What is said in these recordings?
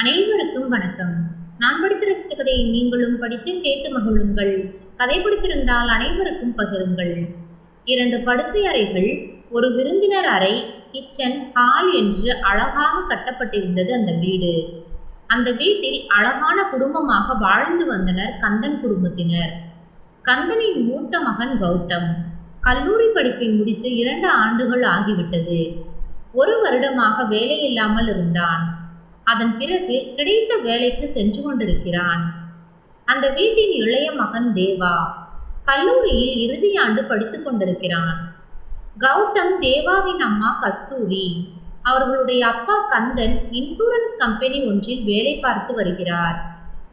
அனைவருக்கும் வணக்கம். நான் படித்த ரசித்த கதையை நீங்களும் படித்து கேட்டு மகிழுங்கள். கதை பிடித்திருந்தால் அனைவருக்கும் பகிருங்கள். இரண்டு படுக்கை அறைகள் ஒரு விருந்தினர் அறை கிச்சன் ஹால் என்று அழகாக கட்டப்பட்டிருந்தது அந்த வீடு. அந்த வீட்டில் அழகான குடும்பமாக வாழ்ந்து வந்தனர் கந்தன் குடும்பத்தினர். கந்தனின் மூத்த மகன் கௌதம். கல்லூரி படிப்பை முடித்து இரண்டு ஆண்டுகள் ஆகிவிட்டது. ஒரு வருடமாக வேலையில்லாமல் இருந்தான். அதன் பிறகு கிடைத்த வேலைக்கு சென்று கொண்டிருக்கிறான். அந்த வீட்டின் இளைய மகன் தேவா கல்லூரியில் இறுதி ஆண்டு படித்துக் கொண்டிருக்கிறான். கௌதம் தேவாவின் அம்மா கஸ்தூரி அவர்களுடைய அப்பா கந்தன் இன்சூரன்ஸ் கம்பெனி ஒன்றில் வேலை பார்த்து வருகிறார்.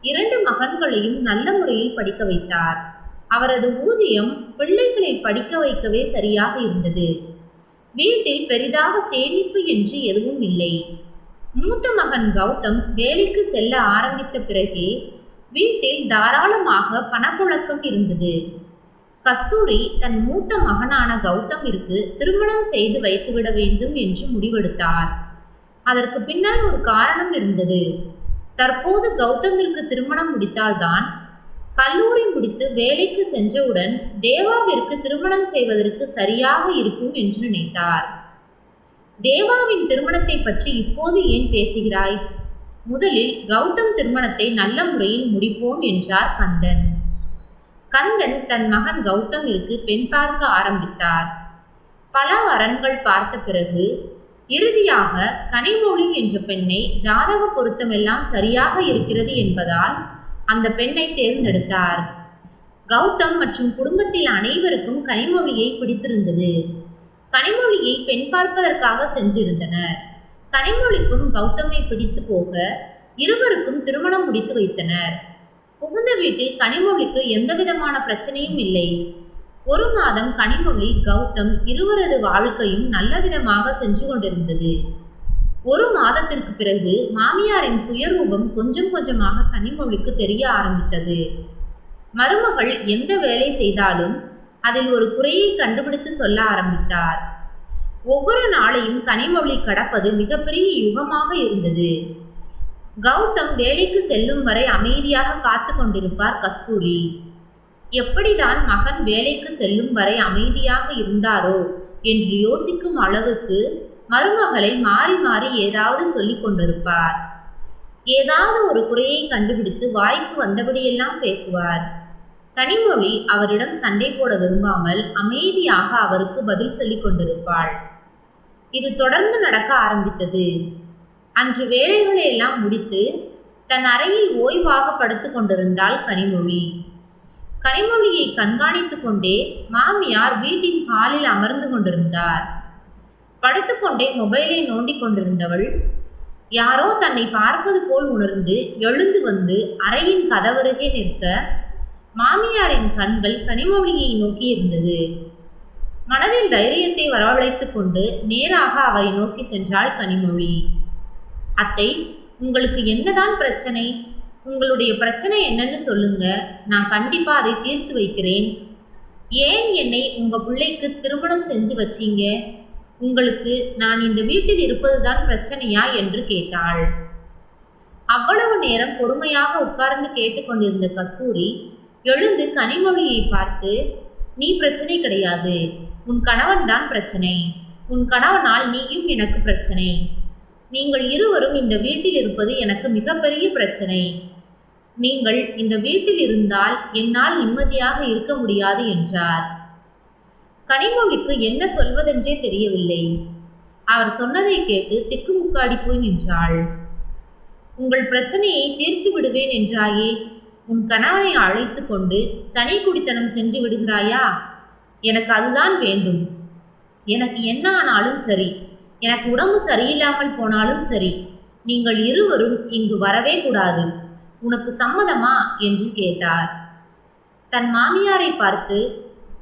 இரண்டு மகன்களையும் நல்ல முறையில் படிக்க வைத்தார். அவரது ஊதியம் பிள்ளைகளை படிக்க வைக்கவே சரியாக இருந்தது. வீட்டில் பெரிதாக சேமிப்பு என்று எதுவும் இல்லை. மூத்த மகன் கௌதம் வேலைக்கு செல்ல ஆரம்பித்த பிறகே வீட்டில் தாராளமாக பணப்புழக்கம் இருந்தது. கஸ்தூரி தன் மூத்த மகனான கௌதமிற்கு திருமணம் செய்து வைத்துவிட வேண்டும் என்று முடிவெடுத்தார். அதற்கு பின்னால் ஒரு காரணம் இருந்தது. தற்போது கௌதமிற்கு திருமணம் முடித்தால்தான் கல்லூரி முடித்து வேலைக்கு சென்றவுடன் தேவாவிற்கு திருமணம் செய்வதற்கு சரியாக இருக்கும் என்று நினைத்தார். தேவாவின் திருமணத்தை பற்றி இப்போது ஏன் பேசுகிறாய்? முதலில் கௌதம் திருமணத்தை நல்ல முறையில் முடிப்போம் என்றார் கந்தன். கந்தன் தன் மகன் கௌதமிற்கு பெண் பார்க்க ஆரம்பித்தார். பல வரன்கள் பார்த்த பிறகு இறுதியாக கனிமொழி என்ற பெண்ணை ஜாதக பொருத்தமெல்லாம் சரியாக இருக்கிறது என்பதால் அந்த பெண்ணை தேர்ந்தெடுத்தார். கௌதம் மற்றும் குடும்பத்தில் அனைவருக்கும் கனிமொழியை பிடித்திருந்தது. கனிமொழியை பெண் பார்ப்பதற்காக சென்றிருந்தனர். கனிமொழிக்கும் கௌதமை பிடித்து போக இருவருக்கும் திருமணம் முடித்து வைத்தனர். புகுந்த வீட்டில் கனிமொழிக்கு எந்த விதமான பிரச்சனையும் இல்லை. ஒரு மாதம் கனிமொழி கௌதம் இருவரது வாழ்க்கையும் நல்ல விதமாக சென்று கொண்டிருந்தது. ஒரு மாதத்திற்கு பிறகு மாமியாரின் சுயரூபம் கொஞ்சம் கொஞ்சமாக கனிமொழிக்கு தெரிய ஆரம்பித்தது. மருமகள் எந்த வேலை செய்தாலும் அதில் ஒரு குறையை கண்டுபிடித்து சொல்ல ஆரம்பித்தார். ஒவ்வொரு நாளையும் கனிமொழி கடப்பது மிகப்பெரிய யுகமாக இருந்தது. கௌதம் வேலைக்கு செல்லும் வரை அமைதியாக காத்து கொண்டிருப்பார் கஸ்தூரி. எப்படிதான் மகன் வேலைக்கு செல்லும் வரை அமைதியாக இருந்தாரோ என்று யோசிக்கும் அளவுக்கு மருமகளை மாறி மாறி ஏதாவது சொல்லி கொண்டிருப்பார். ஏதாவது ஒரு குறையை கண்டுபிடித்து வாய்க்கு வந்தபடியெல்லாம் பேசுவார். கனிமொழி அவரிடம் சண்டை போட விரும்பாமல் அமைதியாக அவருக்கு பதில் சொல்லிக் கொண்டிருப்பாள். இது தொடர்ந்து நடக்க ஆரம்பித்தது. அன்று வேலைகளை எல்லாம் முடித்து தன் அறையில் ஓய்வாக படுத்து கொண்டிருந்தாள் கனிமொழி. கனிமொழியை கண்காணித்துக் கொண்டே மாமியார் வீட்டின் ஹாலில் அமர்ந்து கொண்டிருந்தார். படுத்துக்கொண்டே மொபைலை நோண்டிக் கொண்டிருந்தவள் யாரோ தன்னை பார்ப்பது போல் உணர்ந்து எழுந்து வந்து அறையின் கதவருகே நிற்க மாமியாரின் கண்கள் கனிமொழியை நோக்கி இருந்தது. மனதில் தைரியத்தை வரவழைத்துக் கொண்டு நேராக அவரை நோக்கி சென்றாள் கனிமொழி. அத்தை உங்களுக்கு என்னதான் பிரச்சனை? உங்களுடைய பிரச்சனை என்னன்னு சொல்லுங்க. நான் கண்டிப்பா அதை தீர்த்து வைக்கிறேன். ஏன் என்னை உங்க பிள்ளைக்கு திருமணம் செஞ்சு வச்சீங்க? உங்களுக்கு நான் இந்த வீட்டில் இருப்பதுதான் பிரச்சனையா? என்று கேட்டாள். அவ்வளவு நேரம் பொறுமையாக உட்கார்ந்து கேட்டுக்கொண்டிருந்த கஸ்தூரி எழுந்து கனிமொழியை பார்த்து நீ பிரச்சனை கிடையாது. உன் கணவன் தான் பிரச்சனை. உன் கணவனால் நீயும் எனக்கு பிரச்சனை. நீங்கள் இருவரும் இந்த வீட்டில் இருப்பது எனக்கு மிகப்பெரிய பிரச்சனை. நீங்கள் இந்த வீட்டில் இருந்தால் என்னால் நிம்மதியாக இருக்க முடியாது என்றார். கனிமொழிக்கு என்ன சொல்வதென்றே தெரியவில்லை. அவர் சொன்னதை கேட்டு திக்குமுக்காடி போய் நின்றாள். உங்கள் பிரச்சனையை தீர்த்து விடுவேன் என்றாயே உன் கணவனை அழைத்து கொண்டு தனி குடித்தனம் சென்று விடுகிறாயா? எனக்கு அதுதான் வேண்டும். எனக்கு என்ன ஆனாலும் சரி. எனக்கு உடம்பு சரியில்லாமல் போனாலும் சரி. நீங்கள் இருவரும் இங்கு வரவே கூடாது. உனக்கு சம்மதமா? என்று கேட்டார். தன் மாமியாரை பார்த்து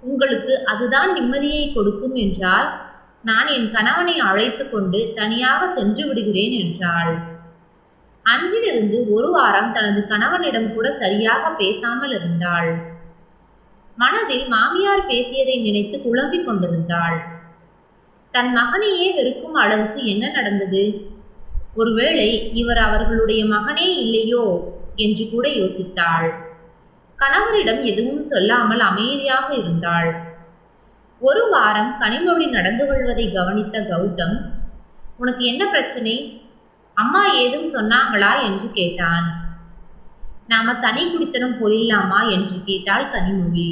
உங்களுக்கு அதுதான் நிம்மதியை கொடுக்கும் என்றால் நான் என் கணவனை அழைத்து கொண்டு தனியாக சென்று விடுகிறேன் என்றாள். அன்றிலிருந்து ஒரு வாரம் தனது கணவனிடம் கூட சரியாக பேசாமல் இருந்தாள். மனதில் மாமியார் பேசியதை நினைத்து குழம்பிக் கொண்டிருந்தாள். தன் மகனையே வெறுக்கும் அளவுக்கு என்ன நடந்தது? ஒருவேளை இவர் அவர்களுடைய மகனே இல்லையோ? என்று கூட யோசித்தாள். கணவரிடம் எதுவும் சொல்லாமல் அமைதியாக இருந்தாள். ஒரு வாரம் கனிமொழி நடந்து கொள்வதை கவனித்த கௌதம் உனக்கு என்ன பிரச்சனை? அம்மா ஏதும் சொன்னாங்களா என்று கேட்டான். நாம தனி குடித்தனம் போயிடலாமா என்று கேட்டாள் கனிமொழி.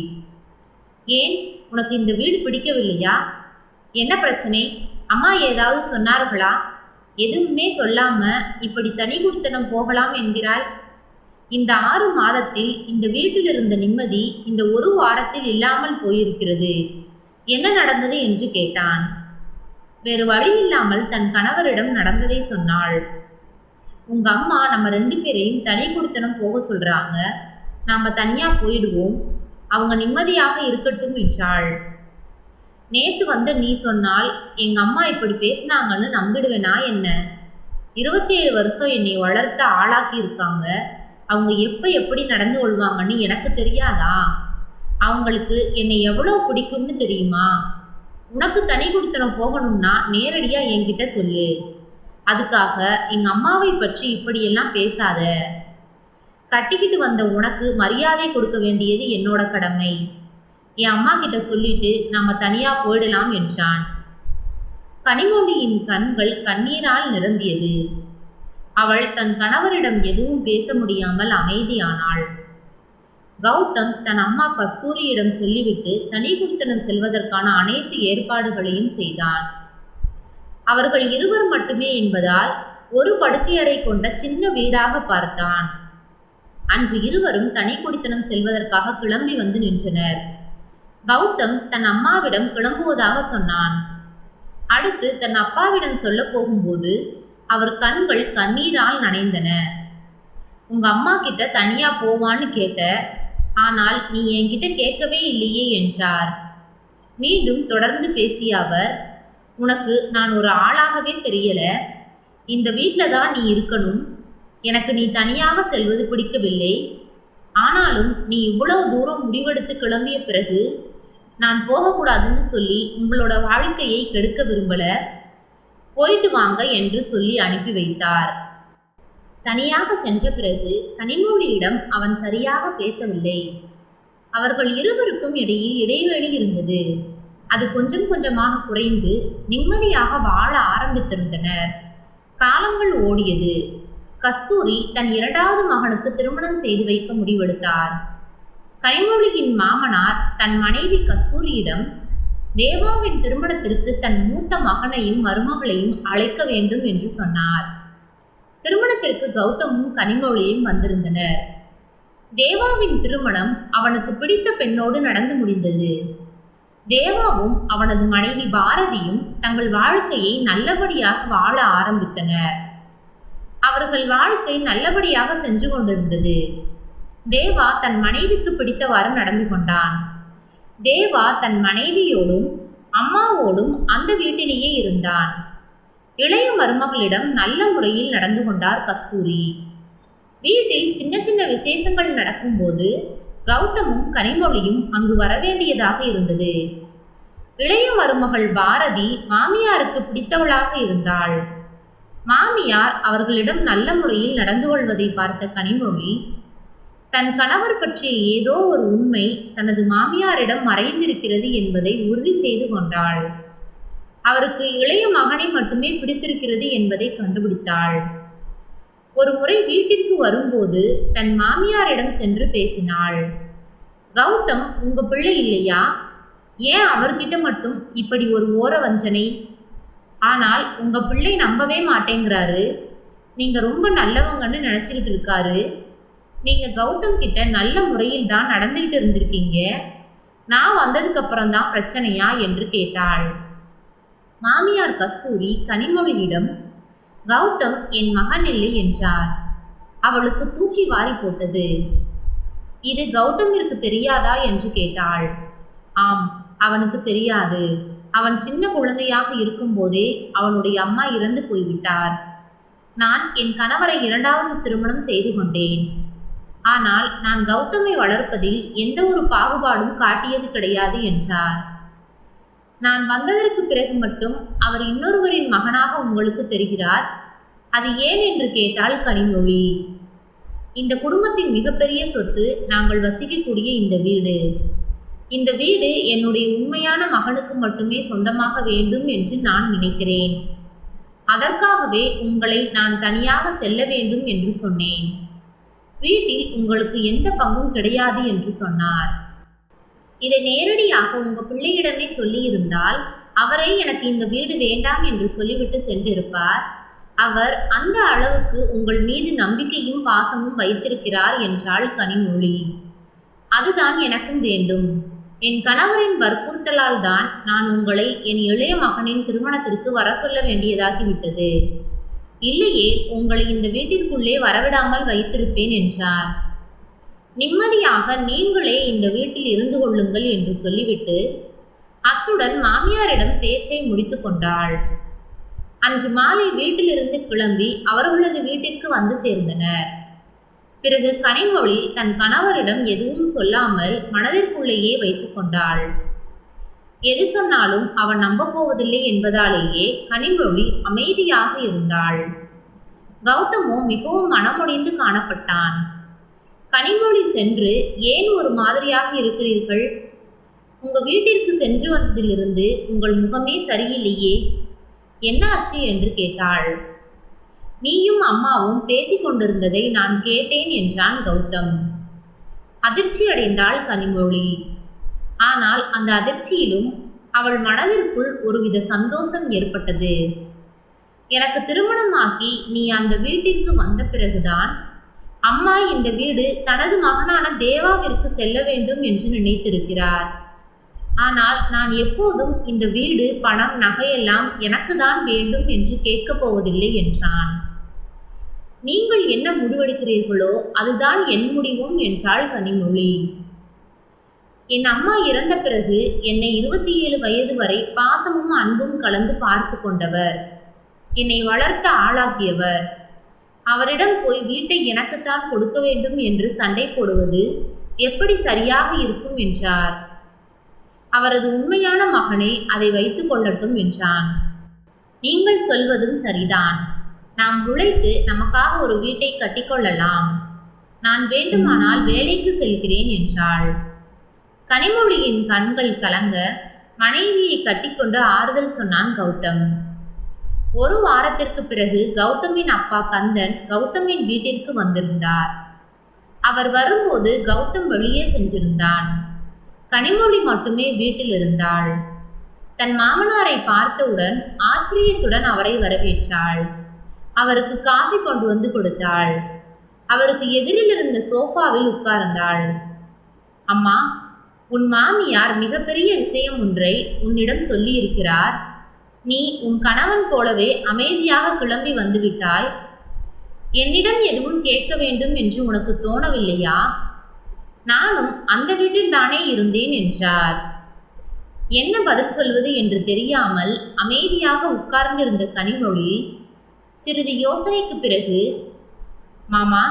ஏன்? உனக்கு இந்த வீடு பிடிக்கவில்லையா? என்ன பிரச்சனை? அம்மா ஏதாவது சொன்னார்களா? எதுவுமே சொல்லாம இப்படி தனி குடித்தனம் போகலாம் என்கிறாய். இந்த ஆறு மாதத்தில் இந்த வீட்டில் இருந்த நிம்மதி இந்த ஒரு வாரத்தில் இல்லாமல் போயிருக்கிறது. என்ன நடந்தது என்று கேட்டான். வேறு வழி இல்லாமல் தன் கணவரிடம் நடந்ததை சொன்னாள். உங்க அம்மா நம்ம ரெண்டு பேரையும் தனி கொடுத்தனம் போக சொல்றாங்க. நாம தனியா போயிடுவோம். அவங்க நிம்மதியாக இருக்கட்டும் என்றாள். நேத்து வந்த நீ சொன்னால் எங்க அம்மா இப்படி பேசினாங்கன்னு நம்பிடுவேனா. என்ன? இருபத்தி ஏழு வருஷம் என்னை வளர்த்த ஆளாக்கி இருக்காங்க. அவங்க எப்ப எப்படி நடந்து கொள்வாங்கன்னு எனக்கு தெரியாதா? அவங்களுக்கு என்னை எவ்வளோ பிடிக்கும்னு தெரியுமா? உனக்கு தனி குடித்தனம் போகணும்னா நேரடியா என்கிட்ட சொல்லு. அதுக்காக எங்க அம்மாவை பற்றி இப்படியெல்லாம் பேசாத. கட்டிக்கிட்டு வந்த உனக்கு மரியாதை கொடுக்க வேண்டியது என்னோட கடமை. என் அம்மா கிட்ட சொல்லிட்டு நாம தனியா போயிடலாம் என்றான். கனிமொழியின் கண்கள் கண்ணீரால் நிரம்பியது. அவள் தன் கணவரிடம் எதுவும் பேச முடியாமல் அமைதியானாள். கௌதம் தன் அம்மா கஸ்தூரியிடம் சொல்லிவிட்டு தனி குடித்தனம் செல்வதற்கான அனைத்து ஏற்பாடுகளையும் செய்தான். அவர்கள் இருவர் மட்டுமே என்பதால் ஒரு படுக்கையறை கொண்ட சின்ன வீடாக பார்த்தான். அன்று இருவரும் தனி குடித்தனம் செல்வதற்காக கிளம்பி வந்து நின்றனர். கௌதம் தன் அம்மாவிடம் கிளம்புவதாக சொன்னான். அடுத்து தன் அப்பாவிடம் சொல்ல போகும்போது அவர் கண்கள் கண்ணீரால் நனைந்தன. உங்க அம்மா கிட்ட தனியா போவான்னு கேட்ட ஆனால் நீ என்கிட்ட கேட்கவே இல்லையே என்றார். மீண்டும் தொடர்ந்து பேசிய அவர் உனக்கு நான் ஒரு ஆளாகவே தெரியல. இந்த வீட்டில் தான் நீ இருக்கணும். எனக்கு நீ தனியாக செல்வது பிடிக்கவில்லை. ஆனாலும் நீ இவ்வளவு தூரம் முடிவெடுத்து கிளம்பிய பிறகு நான் போகக்கூடாதுன்னு சொல்லி உங்களோட வாழ்க்கையை கெடுக்க விரும்பல. போயிட்டு வாங்க என்று சொல்லி அனுப்பி வைத்தார். தனியாக சென்ற பிறகு கனிமொழியிடம் அவன் சரியாக பேசவில்லை. அவர்கள் இருவருக்கும் இடையில் இடைவெளி இருந்தது. அது கொஞ்சம் கொஞ்சமாக குறைந்து நிம்மதியாக வாழ ஆரம்பித்திருந்தனர். காலங்கள் ஓடியது. கஸ்தூரி தன் இரண்டாவது மகனுக்கு திருமணம் செய்து வைக்க முடிவெடுத்தார். கனிமொழியின் மாமனார் தன் மனைவி கஸ்தூரியிடம் தேவாவின் திருமணத்திற்கு தன் மூத்த மகனையும் மருமகளையும் அழைக்க வேண்டும் என்று சொன்னார். திருமணத்திற்கு கௌதமும் கனிமொழியும் வந்திருந்தனர். தேவாவின் திருமணம் அவனுக்கு பிடித்த பெண்ணோடு நடந்து முடிந்தது. தேவாவும் அவனது மனைவி பாரதியும் தங்கள் வாழ்க்கையை நல்லபடியாக வாழ ஆரம்பித்தனர். அவர்கள் வாழ்க்கை நல்லபடியாக சென்று கொண்டிருந்தது. தேவா தன் மனைவிக்கு பிடித்தவாறு நடந்து கொண்டான். தேவா தன் மனைவியோடும் அம்மாவோடும் அந்த வீட்டிலேயே இருந்தான். இளைய மருமகளிடம் நல்ல முறையில் நடந்து கொண்டார் கஸ்தூரி. வீட்டில் சின்ன சின்ன விசேஷங்கள் நடக்கும்போது கௌதமும் கனிமொழியும் அங்கு வரவேண்டியதாக இருந்தது. இளைய மருமகள் பாரதி மாமியாருக்கு பிடித்தவளாக இருந்தாள். மாமியார் அவர்களிடம் நல்ல முறையில் நடந்து கொள்வதை பார்த்த கனிமொழி தன் கணவர் பற்றிய ஏதோ ஒரு உண்மை தனது மாமியாரிடம் மறைந்திருக்கிறது என்பதை உறுதி செய்து கொண்டாள். அவருக்கு இளைய மகனை மட்டுமே பிடித்திருக்கிறது என்பதை கண்டுபிடித்தாள். ஒரு முறை வீட்டிற்கு வரும்போது தன் மாமியாரிடம் சென்று பேசினாள். கௌதம் உங்க பிள்ளை இல்லையா? ஏன் அவர்கிட்ட மட்டும் இப்படி ஒரு ஓர வஞ்சனை? ஆனால் உங்க பிள்ளை நம்பவே மாட்டேங்கிறாரு. நீங்க ரொம்ப நல்லவங்கன்னு நினைச்சுக்கிட்டு இருக்காரு. நீங்க கௌதம் கிட்ட நல்ல முறையில் தான் நடந்துகிட்டு இருந்திருக்கீங்க. நான் வந்ததுக்கு தான் பிரச்சனையா? என்று கேட்டாள். மாமியார் கஸ்தூரி கனிமொழியிடம் கௌதம் என் மகன் இல்லை என்றார். அவளுக்கு தூக்கி வாரி போட்டது. இது கௌதமிற்கு தெரியாதா? என்று கேட்டாள். ஆம் அவனுக்கு தெரியாது. அவன் சின்ன குழந்தையாக இருக்கும்போதே அவனுடைய அம்மா இறந்து போய்விட்டார். நான் என் கணவரை இரண்டாவது திருமணம் செய்து கொண்டேன். ஆனால் நான் கௌதமை வளர்ப்பதில் எந்த ஒரு பாகுபாடும் காட்டியது கிடையாது என்றார். நான் வந்ததற்கு பிறகு மட்டும் அவர் இன்னொருவரின் மகனாக உங்களுக்கு தெரிகிறார்? அது ஏன் என்று கேட்டால் கனிமொழி. இந்த குடும்பத்தின் மிகப்பெரிய சொத்து நாங்கள் வசிக்கக்கூடிய இந்த வீடு. இந்த வீடு என்னுடைய உண்மையான மகனுக்கு மட்டுமே சொந்தமாக வேண்டும் என்று நான் நினைக்கிறேன். அதற்காகவே உங்களை நான் தனியாக செல்ல வேண்டும் என்று சொன்னேன். வீட்டில் உங்களுக்கு எந்த பங்கும் கிடையாது என்று சொன்னார். இதை நேரடியாக உங்க பிள்ளையிடமே சொல்லியிருந்தால் அவரே எனக்கு இந்த வீடு வேண்டாம் என்று சொல்லிவிட்டு சென்றிருப்பார். அவர் அந்த அளவுக்கு உங்கள் மீது நம்பிக்கையும் பாசமும் வைத்திருக்கிறார் என்றாள் கனிமொழி. அதுதான் எனக்கும் வேண்டும். என் கணவரின் வற்புறுத்தலால் தான் நான் உங்களை என் இளைய மகனின் திருமணத்திற்கு வர சொல்ல வேண்டியதாகிவிட்டது. இல்லையே உங்களை இந்த வீட்டிற்குள்ளே வரவிடாமல் வைத்திருப்பேன் என்றார். நிம்மதியாக நீங்களே இந்த வீட்டில் இருந்து கொள்ளுங்கள் என்று சொல்லிவிட்டு அத்துடன் மாமியாரிடம் பேச்சை முடித்து கொண்டாள். அன்று மாலை வீட்டிலிருந்து கிளம்பி அவர்களது வீட்டிற்கு வந்து சேர்ந்தனர். பிறகு கனிமொழி தன் கணவரிடம் எதுவும் சொல்லாமல் மனதிற்குள்ளேயே வைத்துக் கொண்டாள். எது சொன்னாலும் அவன் நம்பப் போவதில்லை என்பதாலேயே கனிமொழி அமைதியாக இருந்தாள். கௌதமோ மிகவும் மனமுடைந்து காணப்பட்டான். கனிமொழி சென்று ஏன் ஒரு மாதிரியாக இருக்கிறீர்கள்? உங்க வீட்டிற்கு சென்று வந்ததிலிருந்து உங்கள் முகமே சரியில்லையே. என்னாச்சு என்று கேட்டாள். நீயும் அம்மாவும் பேசிக்கொண்டிருந்ததை நான் கேட்டேன் என்றான் கௌதம். அதிர்ச்சி அடைந்தாள் கனிமொழி. ஆனால் அந்த அதிர்ச்சியிலும் அவள் மனதிற்குள் ஒருவித சந்தோஷம் ஏற்பட்டது. எனக்கு திருமணமாகி நீ அந்த வீட்டிற்கு வந்த பிறகுதான் அம்மா இந்த வீடு தனது மகனான தேவாவிற்கு செல்ல வேண்டும் என்று நினைத்திருக்கிறார். ஆனால் நான் எப்போதும் இந்த வீடு பணம் நகையெல்லாம் எனக்கு தான் வேண்டும் என்று கேட்கப் போவதில்லை என்றான். நீங்கள் என்ன முடிவெடுக்கிறீர்களோ அதுதான் என் முடிவும் என்றாள் கனிமொழி. என் அம்மா இறந்த பிறகு என்னை இருபத்தி ஏழு வயது வரை பாசமும் அன்பும் கலந்து பார்த்து கொண்டவர். என்னை வளர்த்த ஆளாக்கியவர். அவரிடம் போய் வீட்டை எனக்குத்தான் கொடுக்க வேண்டும் என்று சண்டை போடுவது எப்படி சரியாக இருக்கும் என்றார். அவரது உண்மையான மகனே அதை வைத்துக் கொள்ளட்டும் என்றான். நீங்கள் சொல்வதும் சரிதான். நாம் உழைத்து நமக்காக ஒரு வீட்டை கட்டிக்கொள்ளலாம் நான் வேண்டுமானால் வேலைக்கு செல்கிறேன் என்றாள். கனிமொழியின் கண்கள் கலங்க மனைவியை கட்டிக்கொண்டு ஆறுதல் சொன்னான் கௌதம். ஒரு வாரத்திற்கு பிறகு கௌதமின் அப்பா கந்தன் கௌதமின் வீட்டிற்கு வந்திருந்தார். அவர் வரும்போது கௌதம் வெளியே சென்றிருந்தான். கனிமொழி மட்டுமே வீட்டில் இருந்தாள். தன் மாமனாரை பார்த்தவுடன் ஆச்சரியத்துடன் அவரை வரவேற்றாள். அவருக்கு காஃபி கொண்டு வந்து கொடுத்தாள். அவருக்கு எதிரில் இருந்த சோஃபாவில் உட்கார்ந்தாள். அம்மா உன் மாமியார் மிகப்பெரிய விஷயம் ஒன்றை உன்னிடம் சொல்லியிருக்கிறார். நீ உன் கணவன் போலவே அமைதியாக கிளம்பி வந்துவிட்டாய். என்னிடம் எதுவும் கேட்க வேண்டும் என்று உனக்கு தோணவில்லையா? நானும் அந்த வீட்டில் தானே இருந்தேன் என்றார். என்ன பதில் சொல்வது என்று தெரியாமல் அமைதியாக உட்கார்ந்திருந்த கனிமொழி சிறிது யோசனைக்கு பிறகு மாமா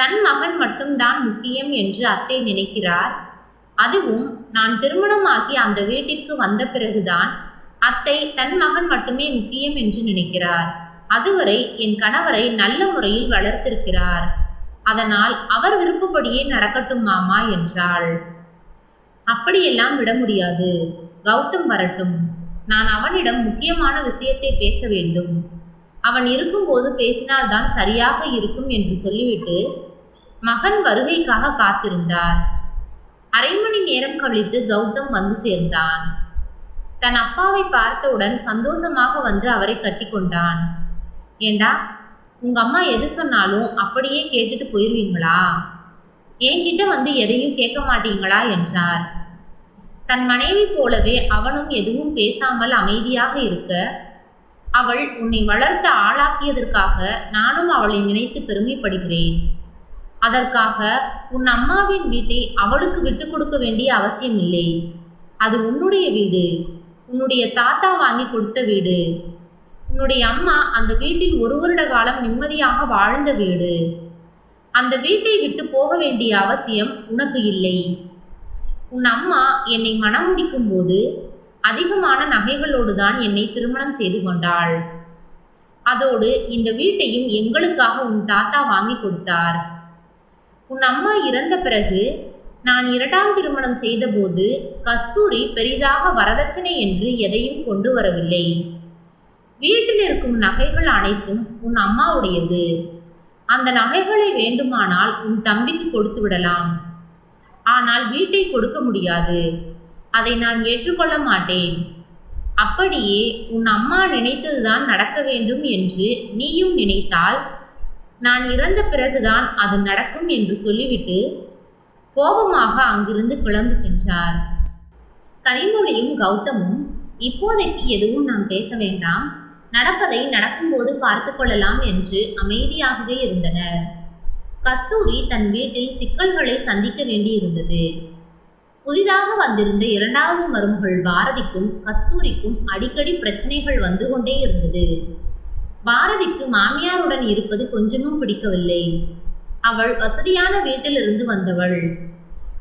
தன் மகன் மட்டும்தான் முக்கியம் என்று அத்தை நினைக்கிறார். அதுவும் நான் திருமணமாகி அந்த வீட்டிற்கு வந்த பிறகுதான் அத்தை தன் மகன் மட்டுமே முக்கியம் என்று நினைக்கிறார். அதுவரை என் கணவரை நல்ல முறையில் வளர்த்திருக்கிறார். அதனால் அவர் விருப்பப்படியே நடக்கட்டும் மாமா என்றாள். அப்படியெல்லாம் விட முடியாது. கௌதம் வரட்டும். நான் அவனிடம் முக்கியமான விஷயத்தை பேச வேண்டும். அவன் இருக்கும்போது பேசினால்தான் சரியாக இருக்கும் என்று சொல்லிவிட்டு மகன் வருகைக்காக காத்திருந்தார். அரை மணி நேரம் கழித்து கௌதம் வந்து சேர்ந்தான். தன் அப்பாவை பார்த்தவுடன் சந்தோஷமாக வந்து அவரை கட்டிக்கொண்டான். ஏண்டா உங்க அம்மா எது சொன்னாலும் அப்படியே கேட்டுட்டு போயிருவீங்களா? என்கிட்ட வந்து எதையும் கேட்க மாட்டீங்களா? என்றார். தன் மனைவி போலவே அவனும் எதுவும் பேசாமல் அமைதியாக இருக்க அவள் உன்னை வளர்த்த ஆளாக்கியதற்காக நானும் அவளை நினைத்து பெருமைப்படுகிறேன். அதற்காக உன் அம்மாவின் வீட்டை அவளுக்கு விட்டு கொடுக்க வேண்டிய அவசியம் இல்லை. அது உன்னுடைய வீடு. உன்னுடைய தாத்தா வாங்கி கொடுத்த வீடு. உன்னுடைய அம்மா அந்த வீட்டில் ஒரு வருட காலம் நிம்மதியாக வாழ்ந்த வீடு. அந்த வீட்டை விட்டு போக வேண்டிய அவசியம் உனக்கு இல்லை. உன் அம்மா என்னை மனம் முடிக்கும் போது அதிகமான நகைகளோடு தான் என்னை திருமணம் செய்து கொண்டாள். அதோடு இந்த வீட்டையும் எங்களுக்காக உன் தாத்தா வாங்கி கொடுத்தார். உன் அம்மா இறந்த பிறகு நான் இரண்டாம் திருமணம் செய்தபோது கஸ்தூரி பெரிதாக வரதட்சணை என்று எதையும் கொண்டு வரவில்லை. வீட்டில் இருக்கும் நகைகள் அனைத்தும் உன் அம்மாவுடையது. அந்த நகைகளை வேண்டுமானால் உன் தம்பிக்கு கொடுத்து விடலாம். ஆனால் வீட்டை கொடுக்க முடியாது. அதை நான் ஏற்றுக்கொள்ள மாட்டேன். அப்படியே உன் அம்மா நினைத்ததுதான் நடக்க வேண்டும் என்று நீயும் நினைத்தால் நான் இறந்த பிறகுதான் அது நடக்கும் என்று சொல்லிவிட்டு கோபமாக அங்கிருந்து கிளம்பி சென்றார். கனிமொழியும் கௌதமும் இப்போதைக்கு எதுவும் நாம் பேச வேண்டாம். நடப்பதை நடக்கும்போது பார்த்து கொள்ளலாம் என்று அமைதியாகவே இருந்தனர். கஸ்தூரி தன் வீட்டில் சிக்கல்களை சந்திக்க வேண்டியிருந்தது. புதிதாக வந்திருந்த இரண்டாவது மருமகள் பாரதிக்கும் கஸ்தூரிக்கும் அடிக்கடி பிரச்சனைகள் வந்து கொண்டே இருந்தது. பாரதிக்கு மாமியாருடன் இருப்பது கொஞ்சமும் பிடிக்கவில்லை. அவள் வசதியான வீட்டிலிருந்து வந்தவள்.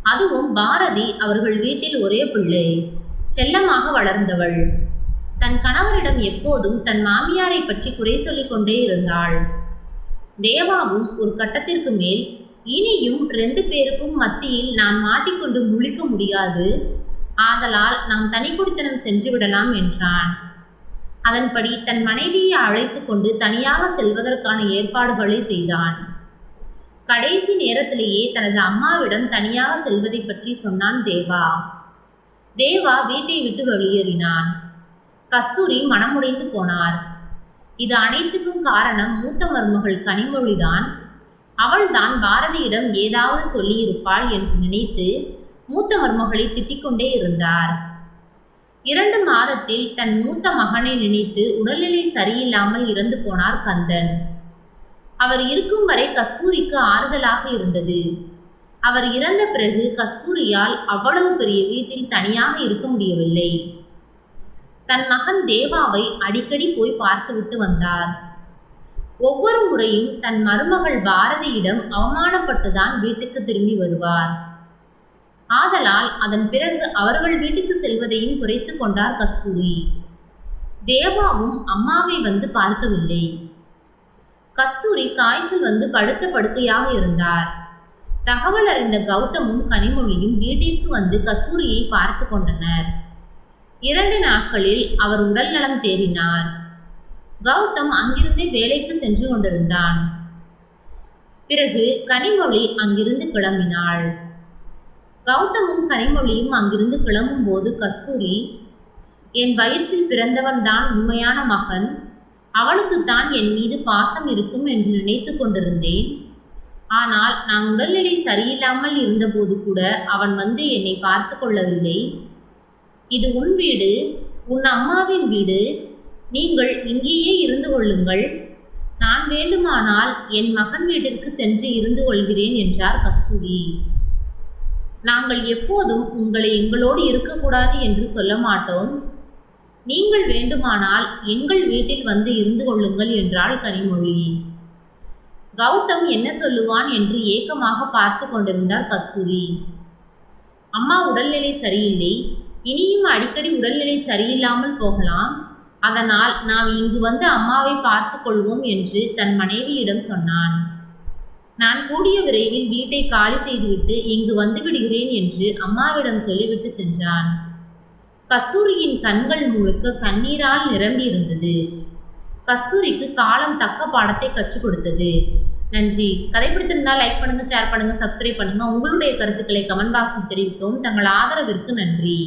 அதுவும் பாரதி அவர்கள் வீட்டில் ஒரே பிள்ளை செல்லமாக வளர்ந்தவள். தன் கணவரிடம் எப்போதும் தன் மாமியாரை பற்றி குறை சொல்லிக் கொண்டே இருந்தாள். தேவாவும் ஒரு கட்டத்திற்கு மேல் இனியும் ரெண்டு பேருக்கும் மத்தியில் நான் மாட்டிக்கொண்டு முழிக்க முடியாது. ஆதலால் நாம் தனிக்குடித்தனம் சென்று விடலாம் என்றான். அதன்படி தன் மனைவியை அழைத்து கொண்டு தனியாக செல்வதற்கான ஏற்பாடுகளை செய்தான். கடைசி நேரத்திலேயே தனது அம்மாவிடம் தனியாக செல்வதை பற்றி சொன்னான் தேவா. தேவா வீட்டை விட்டு வெளியேறினான். கஸ்தூரி மனமுடைந்து போனார். இது அனைத்துக்கும் காரணம் மூத்த மருமகள் கனிமொழிதான். அவள்தான் பாரதியிடம் ஏதாவது சொல்லியிருப்பாள் என்று நினைத்து மூத்த மருமகளை திட்டிக்கொண்டே இருந்தார். இரண்டு மாதத்தில் தன் மூத்த மகனை நினைத்து உடல்நிலை சரியில்லாமல் இறந்து போனார் கந்தன். அவர் இருக்கும் வரை கஸ்தூரிக்கு ஆறுதலாக இருந்தது. அவர் இறந்த பிறகு கஸ்தூரியால் அவ்வளவு பெரிய வீட்டில் தனியாக இருக்க முடியவில்லை. தன் மகன் தேவாவை அடிக்கடி போய் பார்த்துவிட்டு வந்தார். ஒவ்வொரு முறையும் தன் மருமகள் பாரதியிடம் அவமானப்பட்டுதான் வீட்டுக்கு திரும்பி வருவார். ஆதலால் அதன் பிறகு அவர்கள் வீட்டுக்கு செல்வதையும் குறைத்து கொண்டார் கஸ்தூரி. தேவாவும் அம்மாவை வந்து பார்க்கவில்லை. கஸ்தூரி காய்ச்சல் வந்து படுத்த படுக்கையாக இருந்தார். தகவல் அறிந்த கௌதமும் கனிமொழியும் வீட்டிற்கு வந்து கஸ்தூரியை பார்த்து கொண்டனர். இரண்டு நாட்களில் அவர் உடல் நலம் தேறினார். கௌதம் அங்கிருந்தே வேலைக்கு சென்று கொண்டிருந்தான். பிறகு கனிமொழி அங்கிருந்து கிளம்பினாள். கௌதமும் கனிமொழியும் அங்கிருந்து கிளம்பும்போது கஸ்தூரி என் வயிற்றில் பிறந்தவன்தான் உண்மையான மகன். அவனுக்குத்தான் என் மீது பாசம் இருக்கும் என்று நினைத்து கொண்டிருந்தேன். ஆனால் நான் உடல்நிலை சரியில்லாமல் இருந்தபோது கூட அவன் வந்து என்னை பார்த்து கொள்ளவில்லை. இது உன் வீடு உன் அம்மாவின் வீடு. நீங்கள் இங்கேயே இருந்து கொள்ளுங்கள். நான் வேண்டுமானால் என் மகன் வீட்டிற்கு சென்று இருந்து கொள்கிறேன் என்றார் கஸ்தூரி. நாங்கள் எப்போதும் உங்களை எங்களோடு இருக்கக்கூடாது என்று சொல்ல மாட்டோம். நீங்கள் வேண்டுமானால் எங்கள் வீட்டில் வந்து இருந்து கொள்ளுங்கள் என்றாள் கனிமொழி. கௌதம் என்ன சொல்லுவான் என்று ஏக்கமாக பார்த்து கொண்டிருந்தார் கஸ்தூரி. அம்மா உடல்நிலை சரியில்லை. இனியும் அடிக்கடி உடல்நிலை சரியில்லாமல் போகலாம். அதனால் நாம் இங்கு வந்து அம்மாவை பார்த்து கொள்வோம் என்று தன் மனைவியிடம் சொன்னான். நான் கூடிய விரைவில் வீட்டை காலி செய்துவிட்டு இங்கு வந்து விடுகிறேன் என்று அம்மாவிடம் சொல்லிவிட்டு சென்றான். கஸ்தூரியின் கண்கள் முழுக்க கண்ணீரால் நிரம்பி இருந்தது கஸ்தூரிக்கு காலம் தக்க பாடத்தை கற்றுக் கொடுத்தது. நன்றி. கதை பிடித்திருந்தால் லைக் பண்ணுங்க ஷேர் பண்ணுங்க சப்ஸ்கிரைப் பண்ணுங்க. உங்களுடைய கருத்துக்களை கமெண்ட் பாக்ஸில் தெரிவிக்கவும் தங்கள் ஆதரவிற்கு நன்றி.